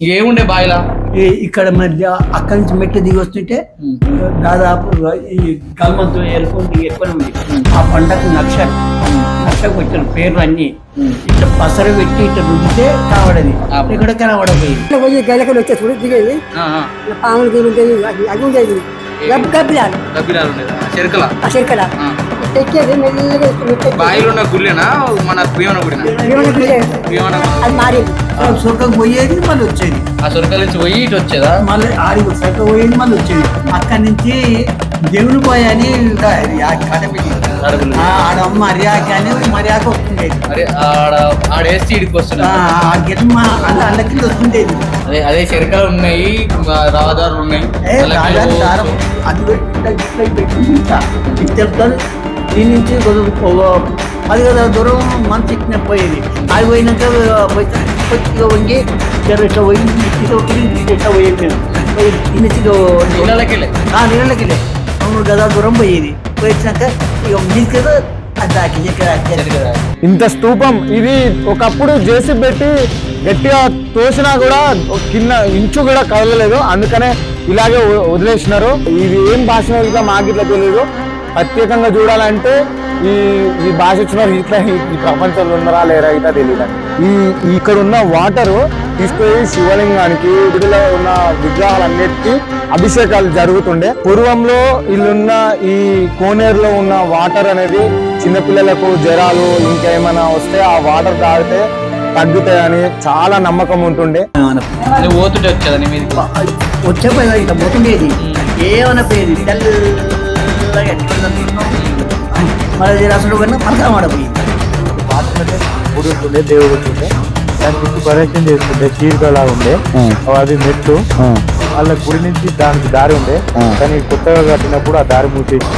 ఏముండే బాయిలా? ఇక్కడ మధ్య అక్కడి నుంచి మెట్లు దిగి వస్తుంటే దాదాపు ఈ గల్మంతో ఏర్కొని ఎక్కువ ఉంది. ఆ పండగ నక్ష నక్షకు వచ్చిన పేర్లు అన్ని. ఇట్లా పసరు పెట్టి ఇట్లా రుద్దితే కనబడది. ఆ. ఇక్కడ కనబడపోయింది ఇట్లా పోయి గైలకలు వచ్చే చూడు దిగేది. పాములు గీములు గబ్బిలాలు. గబ్బిలాలు ఉండేదా చెరుకల? ఆ చెరుకల. ఆ. ఎక్కేది మెల్లగా ఎక్కి ఎక్కి బాయిలో ఉన్న గుళ్ళేనా? మన గుడినా? అది మారింది పోయేది మళ్ళీ వచ్చేది. ఆ సొరకల నుంచి పోయి ఇటు వచ్చేదా? మళ్ళీ ఆడి సొక్క పోయేది మళ్ళీ వచ్చేది. అక్కడి నుంచి దేవుని పోయి అని అడుగులు మర్యాక వస్తుండేది అరే ఆడ ఇడికి వస్తున్నా వస్తుండేది అదే అదే చెరకలు ఉన్నాయి రహదారులు ఉన్నాయి అది దీని నుంచి పది గదాల దూరం మనసు ఎక్కిన పోయేది అది పోయినాక పోయి కొద్దిగా వంగి చెరు ఇట్లా పోయి ఇట్లా పోయి ఇట్లా పోయేది మేము పోయి ఆ నీళ్ళకి మూడు గదాల దూరం పోయేది పోయించాక ఇక మీకు కదా అది ఇక్కడ ఇంత స్తూపం ఇది ఒకప్పుడు జేసీ పెట్టి గట్టిగా తోసినా కూడా కింద ఇంచు కూడా కదలలేదు. అందుకనే ఇలాగే వదిలేసినారు. ఇది ఏం భాష ఇట్లా మాకు ఇట్లా తెలియదు ప్రత్యేకంగా చూడాలంటే ఈ ఈ భాష వచ్చిన ఇట్లా ఈ- ప్రపంచంలో ఉన్నారా లేరా ఇట్లా తెలియదు ఈ ఇక్కడ ఉన్న వాటరు తీసుకొని శివలింగానికి వీటిలో ఉన్న విగ్రహాలన్నిటికీ అభిషేకాలు జరుగుతుండే. పూర్వంలో ఇల్లున్న ఈ కోనేరులో ఉన్న వాటర్ అనేది చిన్నపిల్లలకు జ్వరాలు ఇంకేమైనా వస్తే ఆ వాటర్ తాగితే తగ్గుతాయని చాలా నమ్మకం ఉంటుండే. పోతుంటే వచ్చేదా నీ మీదకి. వచ్చే ఇట్లా పోతుండేది ఏమైనా పోయేది దేవుడు ఉంటుండే దాని చుట్టూ పర్యటన చేస్తుండే చీరగా ఉండే అది మెట్లు. వాళ్ళ గుడి నుంచి దానికి దారి ఉండే. కానీ కొత్తగా కట్టినప్పుడు ఆ దారి మూసేసి